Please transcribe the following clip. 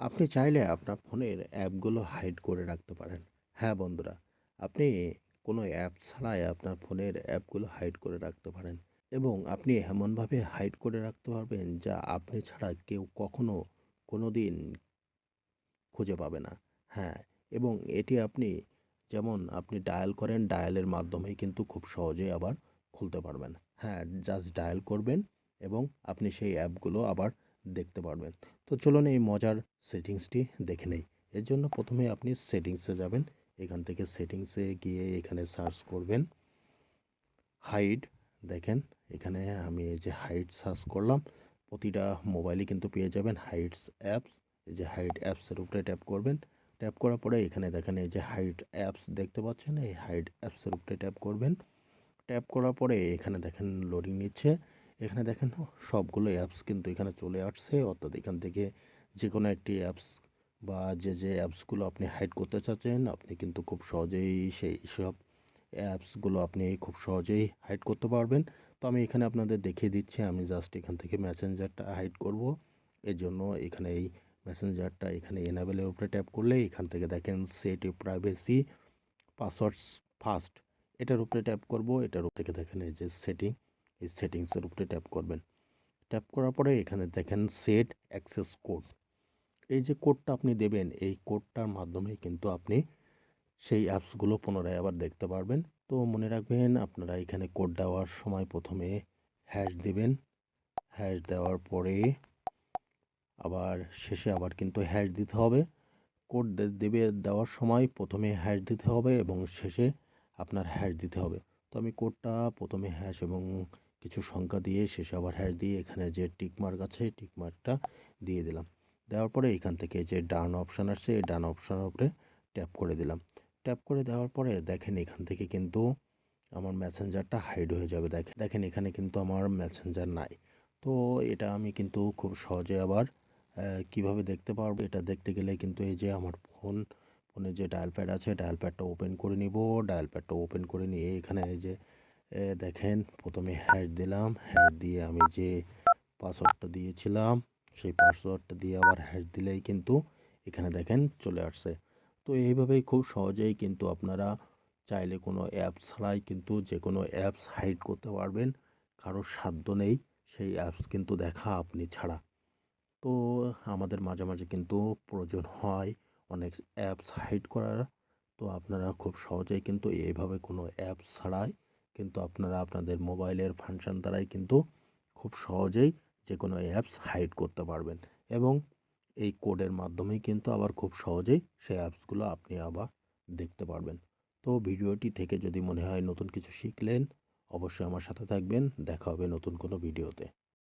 আপনি চাইলে আপনার ফোনের অ্যাপগুলো হাইড করে রাখতে পারেন। হ্যাঁ বন্ধুরা, আপনি কোনো অ্যাপ ছাড়াই আপনার ফোনের অ্যাপগুলো হাইড করে রাখতে পারেন এবং আপনি এমনভাবে হাইড করে রাখতে পারবেন যা আপনি ছাড়া কেউ কখনো কোনো দিন খুঁজে পাবে না। হ্যাঁ, এবং এটি আপনি যেমন আপনি ডায়াল করেন, ডায়ালের মাধ্যমেই কিন্তু খুব সহজেই আবার খুলতে পারবেন। হ্যাঁ, জাস্ট ডায়াল করবেন এবং আপনি সেই অ্যাপগুলো আবার দেখতে পারবেন। তো চলুন এই মজার সেটিংসটি দেখে নেই। এর জন্য প্রথমে আপনি সেটিংসে যাবেন। এখান থেকে সেটিংসে গিয়ে এখানে সার্চ করবেন হাইট, দেখেন, এখানে আমি এই যে হাইট সার্চ করলাম। প্রতিটা মোবাইলে কিন্তু পেয়ে যাবেন হাইটস অ্যাপস। এই যে হাইট অ্যাপসের উপরে ট্যাপ করবেন। ট্যাপ করার পরে এখানে দেখেন এই যে হাইট অ্যাপস দেখতে পাচ্ছেন এই হাইট অ্যাপসের উপরে ট্যাপ করবেন। ট্যাপ করার পরে এখানে দেখেন লোডিং নিচ্ছে। এখানে দেখেন সবগুলো অ্যাপস কিন্তু এখানে চলে আসছে। অর্থাৎ এখান থেকে যে কোনো একটি অ্যাপস বা যে যে অ্যাপসগুলো আপনি হাইড করতে চাচ্ছেন, আপনি কিন্তু খুব সহজেই সেই সব অ্যাপসগুলো আপনি খুব সহজেই হাইড করতে পারবেন। তো আমি এখানে আপনাদের দেখিয়ে দিচ্ছি, আমি জাস্ট এখান থেকে মেসেঞ্জারটা হাইড করব। এর জন্য এখানে এই মেসেঞ্জারটা এখানে এনাবেলের উপরে ট্যাপ করলে এখান থেকে দেখেন সেট প্রাইভেসি পাসওয়ার্ডস ফাস্ট এটার উপরে ট্যাপ করব। এটার উপর থেকে দেখেন এই যে সেটিং এই সেটিংসের উপরে ট্যাপ করবেন। ট্যাপ করার পরে এখানে দেখেন সেট অ্যাক্সেস কোড এই যে কোডটা আপনি দেবেন, এই কোডটার মাধ্যমে কিন্তু আপনি সেই অ্যাপসগুলো পুনরায় আবার দেখতে পারবেন। তো মনে রাখবেন, আপনারা এখানে কোড দেওয়ার সময় প্রথমে হ্যাশ দেবেন। হ্যাশ দেওয়ার পরে আবার শেষে আবার কিন্তু হ্যাশ দিতে হবে। কোড দেবে, দেওয়ার সময় প্রথমে হ্যাশ দিতে হবে এবং শেষে আপনার হ্যাশ দিতে হবে। তো আমি কোডটা প্রথমে হ্যাশ এবং কিছু সংখ্যা দিয়ে শেষে আবার হ্যাশ দিয়ে এখানে যে টিকমার্ক আছে টিকমার্কটা দিয়ে দিলাম। দেওয়ার পরে এখান থেকে যে ডান অপশান আসছে, এই ডান অপশানের উপরে ট্যাপ করে দিলাম। ট্যাপ করে দেওয়ার পরে দেখেন এখান থেকে কিন্তু আমার মেসেঞ্জারটা হাইড হয়ে যাবে। দেখেন দেখেন এখানে কিন্তু আমার মেসেঞ্জার নাই। তো এটা আমি কিন্তু খুব সহজে আবার কীভাবে দেখতে পারব? এটা দেখতে গেলে কিন্তু এই যে আমার ফোন ফোনে যে ডায়াল প্যাড আছে ডায়াল প্যাডটা ওপেন করে নিব। ডায়াল প্যাডটা ওপেন করে নিয়ে এখানে এই যে দেখেন, প্রথমে হ্যাশ দিলাম। হ্যাশ দিয়ে আমি যে পাসওয়ার্ডটা দিয়েছিলাম, সেই পাসওয়ার্ডটা দিয়ে আবার হ্যাশ দিলেই কিন্তু এখানে দেখেন চলে আসছে। তো এইভাবেই খুব সহজেই কিন্তু আপনারা চাইলে কোনো অ্যাপ ছাড়াই কিন্তু যে কোনো অ্যাপস হাইড করতে পারবেন। কারোর সাধ্য নেই সেই অ্যাপস কিন্তু দেখা আপনি ছাড়া। তো আমাদের মাঝে মাঝে কিন্তু প্রয়োজন হয় অনেক অ্যাপস হাইড করার। তো আপনারা খুব সহজেই কিন্তু এইভাবে কোনো অ্যাপস ছাড়াই কিন্তু আপনারা আপনাদের মোবাইলের ফাংশন দ্বারাই কিন্তু খুব সহজেই যে কোনো অ্যাপস হাইড করতে পারবেন। এবং এই কোডের মাধ্যমেই কিন্তু আবার খুব সহজেই সেই অ্যাপসগুলো আপনি আবার দেখতে পারবেন। তো ভিডিওটি থেকে যদি মনে হয় নতুন কিছু শিখলেন, অবশ্যই আমার সাথে থাকবেন। দেখা হবে নতুন কোনো ভিডিওতে।